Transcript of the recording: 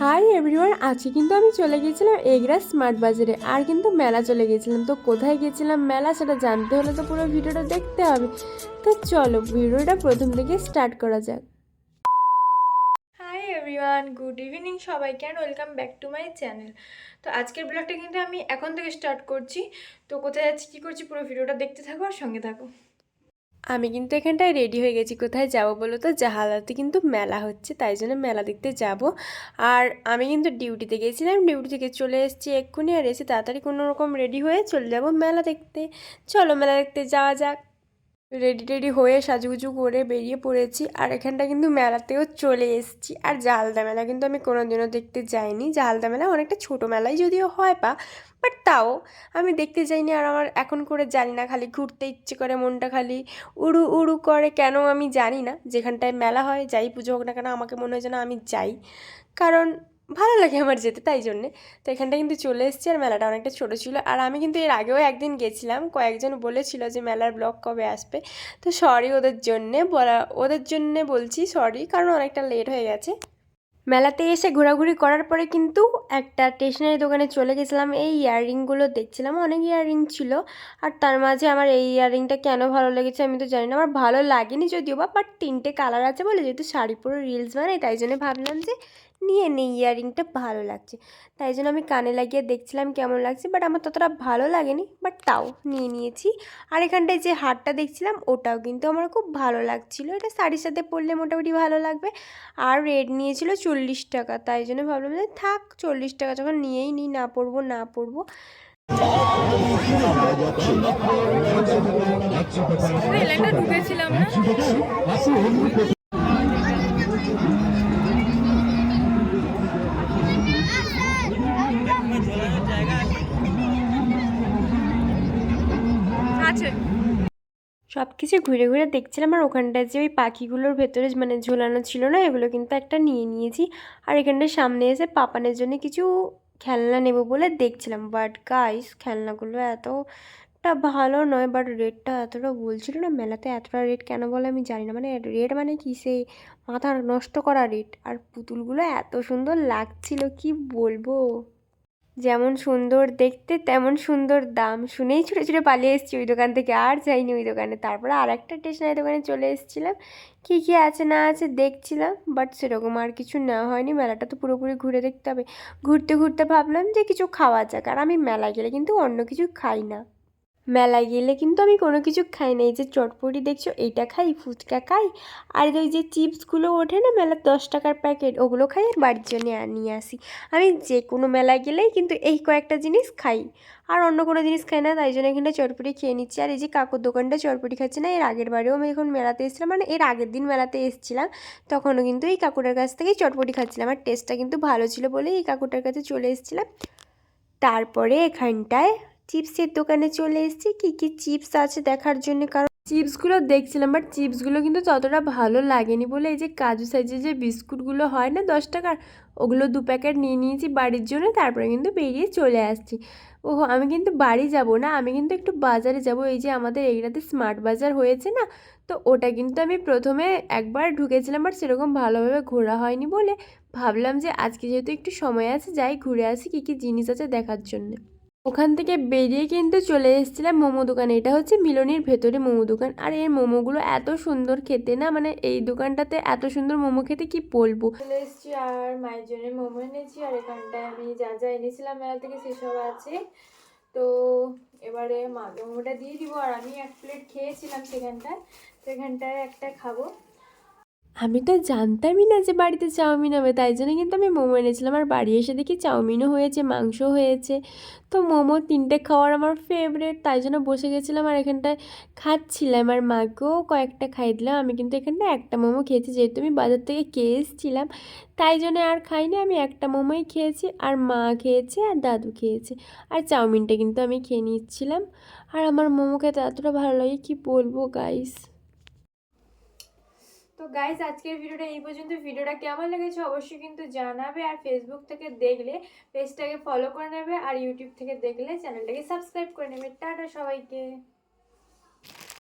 Hi everyone আজকে কিন্তু আমি চলে গিয়েছিলাম এগরা স্মার্ট বাজারে আর কিন্তু মেলা চলে গিয়েছিলাম। তো কোথায় গিয়েছিলাম মেলা সেটা জানতে হলে তো পুরো ভিডিওটা দেখতে হবে। তো চলো, ভিডিওটা প্রথম থেকে স্টার্ট করা যাক। হাই এভরিওয়ান গুড ইভিনিং সবাইকে and welcome back to my channel তো আজকের ব্লগটা কিন্তু আমি এখন থেকে স্টার্ট করছি। তো কোথায় যাচ্ছি, কী করছি, পুরো ভিডিওটা দেখতে থাকো আর সঙ্গে থাকো। আমি কিন্তু এখানটায় রেডি হয়ে গেছি। কোথায় যাব বলো তো? জাহালাতে কিন্তু মেলা হচ্ছে, তাই জন্য মেলা দেখতে যাব। আর আমি কিন্তু ডিউটিতে গেছিলাম, ডিউটি থেকে চলে এসেছি এক্ষুনি আর এসে তাড়াতাড়ি কোনো রকম রেডি হয়ে চলে যাব মেলা দেখতে। চলো মেলা দেখতে যাওয়া যাক। রেডি টেডি হয়ে সাজুগুজু করে বেরিয়ে পড়েছি আর এখানটা কিন্তু মেলাতেও চলে এসেছি। আর জালদা মেলা কিন্তু আমি কোনোদিনও দেখতে যাইনি। জালদা মেলা অনেকটা ছোটো মেলাই যদিও হয় পা বাট তাও আমি দেখতে যাইনি আর আমার এখন করে জানি না, খালি ঘুরতে ইচ্ছে করে মনটা খালি উড়ু উড়ু করে। কেন আমি জানি না, যেখানটায় মেলা হয় যাই পুজো হোক না কেন আমাকে মনে হয় যেন আমি যাই। কারণ ভালো লাগে আমার যেতে, তাই জন্যে। তো এখানটা কিন্তু চলে এসেছি আর মেলাটা অনেকটা ছোটো ছিল। আর আমি কিন্তু এর আগেও একদিন গেছিলাম, কয়েকজন বলেছিল যে মেলার ব্লগ কবে আসবে। তো সরি ওদের জন্যে বলা, ওদের জন্যে বলছি সরি, কারণ অনেকটা লেট হয়ে গেছে। মেলাতে এসে ঘোরাঘুরি করার পরে কিন্তু একটা স্টেশনারি দোকানে চলে গেছিলাম। এই ইয়াররিংগুলো দেখছিলাম, অনেক ইয়াররিং ছিল। আর তার মাঝে আমার এই ইয়াররিংটা কেন ভালো লেগেছে আমি তো জানি না। আমার ভালো লাগেনি যদিও বা, বাট তিনটে কালার আছে বলে যেহেতু শাড়ি পরে রিলস বানাই, তাই জন্য ভাবলাম যে নিয়ে নেই ইয়াররিংটা ভালো লাগছে। তাই জন্য আমি কানে লাগিয়ে দেখছিলাম কেমন লাগছে বাট আমার ততটা ভালো লাগেনি বাট তাও নিয়ে নিয়েছি। আর এখানটায় যে হারটা দেখছিলাম, ওটাও কিন্তু আমার খুব ভালো লাগছিল। এটা শাড়ির সাথে পরলে মোটামুটি ভালো লাগবে। আর রেড নিয়েছিল চল্লিশ টাকা, তাই জন্য ভাবলাম যে থাক, চল্লিশ টাকা যখন নিয়েই নিই, না পড়ব না পড়ব ঢুকেছিলাম না? সব কিছু ঘুরে ঘুরে দেখছিলাম আর ওখানটায় যে ওই পাখিগুলোর ভেতরে মানে ঝোলানো ছিল না, এগুলো কিন্তু একটা নিয়ে নিয়েছি। আর এখানটায় সামনে এসে পাপানের জন্য কিছু খেলনা নেব বলে দেখছিলাম। বাট গাইস খেলনাগুলো এতটা ভালো নয় বাট রেটটা এতটা বলছিল না, মেলাতে এতটা রেট কেন বলে আমি জানি না। মানে রেট মানে কি? সেই মাথা নষ্ট করা রেট আর পুতুলগুলো এত সুন্দর লাগছিল, কি বলব? যেমন সুন্দর দেখতে, তেমন সুন্দর দাম। শুনেই ছুটে ছুটে পালিয়ে এসেছি ওই দোকান থেকে। আর যাইনি ওই দোকানে। তারপরে আর একটা স্টেশনারি দোকানে চলে এসেছিলাম। কী কী আছে না আছে দেখছিলাম বাট সেরকম আর কিছু নেওয়া হয়নি। মেলাটা তো পুরোপুরি ঘুরে দেখতে হবে। ঘুরতে ঘুরতে ভাবলাম যে কিছু খাওয়া যাক। আর আমি মেলায় গেলে কিন্তু অন্য কিছু খাই না। মেলায় গেলে কিন্তু আমি কোনো কিছু খাই না। এই যে চটপটি দেখছ, এইটা খাই, ফুচকা খাই। আর ওই যে চিপসগুলো ওঠে না মেলার দশ টাকার প্যাকেট, ওগুলো খাই আর বাড়ির জন্য নিয়ে আসি। আমি যে কোনো মেলায় গেলেই কিন্তু এই কয়েকটা জিনিস খাই। আর অন্য কোনো জিনিস খাই না, তাই জন্য এখানে চটপটি খেয়ে নিচ্ছি। আর এই যে কাকুর দোকানটা চটপটি খাচ্ছে না, এর আগের বারেও আমি এখন মেলাতে এসেছিলাম মানে এর আগের দিন মেলাতে এসেছিলাম, তখনও কিন্তু এই কাকুটার কাছ থেকেই চটপটি খাচ্ছিলাম। আর টেস্টটা কিন্তু ভালো ছিল বলেই এই কাকুটার কাছে চলে এসেছিলাম। তারপরে এখানটায় চিপসের দোকানে চলে এসেছি। কী কী চিপস আছে দেখার জন্য? কারণ চিপসগুলো দেখছিলাম বাট চিপসগুলো কিন্তু ততটা ভালো লাগেনি বলে এই যে কাজু সাইজের যে বিস্কুটগুলো হয় না দশ টাকার, ওগুলো দু প্যাকেট নিয়ে নিয়েছি বাড়ির জন্য, তারপরে কিন্তু বেরিয়ে চলে আসছি। ওহো, আমি কিন্তু বাড়ি যাব না, আমি কিন্তু একটু বাজারে যাব। এই যে আমাদের এইটাতে স্মার্ট বাজার হয়েছে না, তো ওটা কিন্তু আমি প্রথমে একবার ঢুকেছিলাম বাট সেরকম ভালোভাবে ঘোরা হয়নি বলে ভাবলাম যে আজকে যেহেতু একটু সময় আছে, যাই ঘুরে আসি কী কী জিনিস আছে দেখার জন্য। ওখান থেকে বেরিয়ে কিন্তু চলে এসেছিলাম মোমো দোকানে। এটা হচ্ছে মিলনির ভেতরে মোমো দোকান। আর এর মোমোগুলো এত সুন্দর খেতে না মানে এই দোকানটাতে এত সুন্দর মোমো খেতে কি বলব? চলে এসেছি আর মায়ের জন্য মোমো এনেছি, আর এখানটায় আমি যা যা এনেছিলাম মেলা থেকে সেসব আছে। তো এবারে মা মোমোটা দিয়ে দিব, আর আমি এক প্লেট খেয়েছিলাম সেখানটায়। সেখানটায় একটা খাব। আমি তো জানতামই না যে বাড়িতে চাউমিন হবে, তাই জন্য কিন্তু আমি মোমো এনেছিলাম। আর বাড়ি এসে দেখি চাউমিনও হয়েছে, মাংস হয়েছে। তো মোমো তিনটে খাওয়ার আমার ফেভারেট তাই জন্য বসে গেছিলাম আর এখানটায় খাচ্ছিলাম। আর মাকেও কয়েকটা খাই দিলাম আমি কিন্তু এখানটায় একটা মোমো খেয়েছি, যেহেতু আমি বাজার থেকে খেয়ে এসেছিলাম। তাই জন্য আর খাইনি, আমি একটা মোমোই খেয়েছি। আর মা খেয়েছে, আর দাদু খেয়েছে। আর চাউমিনটা কিন্তু আমি খেয়ে নিচ্ছিলাম। আর আমার মোমো খেতে এতটা ভালো লাগে, কি বলব গাইস তো গাইজ আজকের ভিডিওটা এই পর্যন্ত। ভিডিওটা কেমন লেগেছে অবশ্যই কিন্তু জানাবে আর ফেসবুক থেকে দেখলে পেজটাকে ফলো করে নেবে আর ইউটিউব থেকে দেখলে চ্যানেলটাকে সাবস্ক্রাইব করে নেবে। টাটা সবাইকে।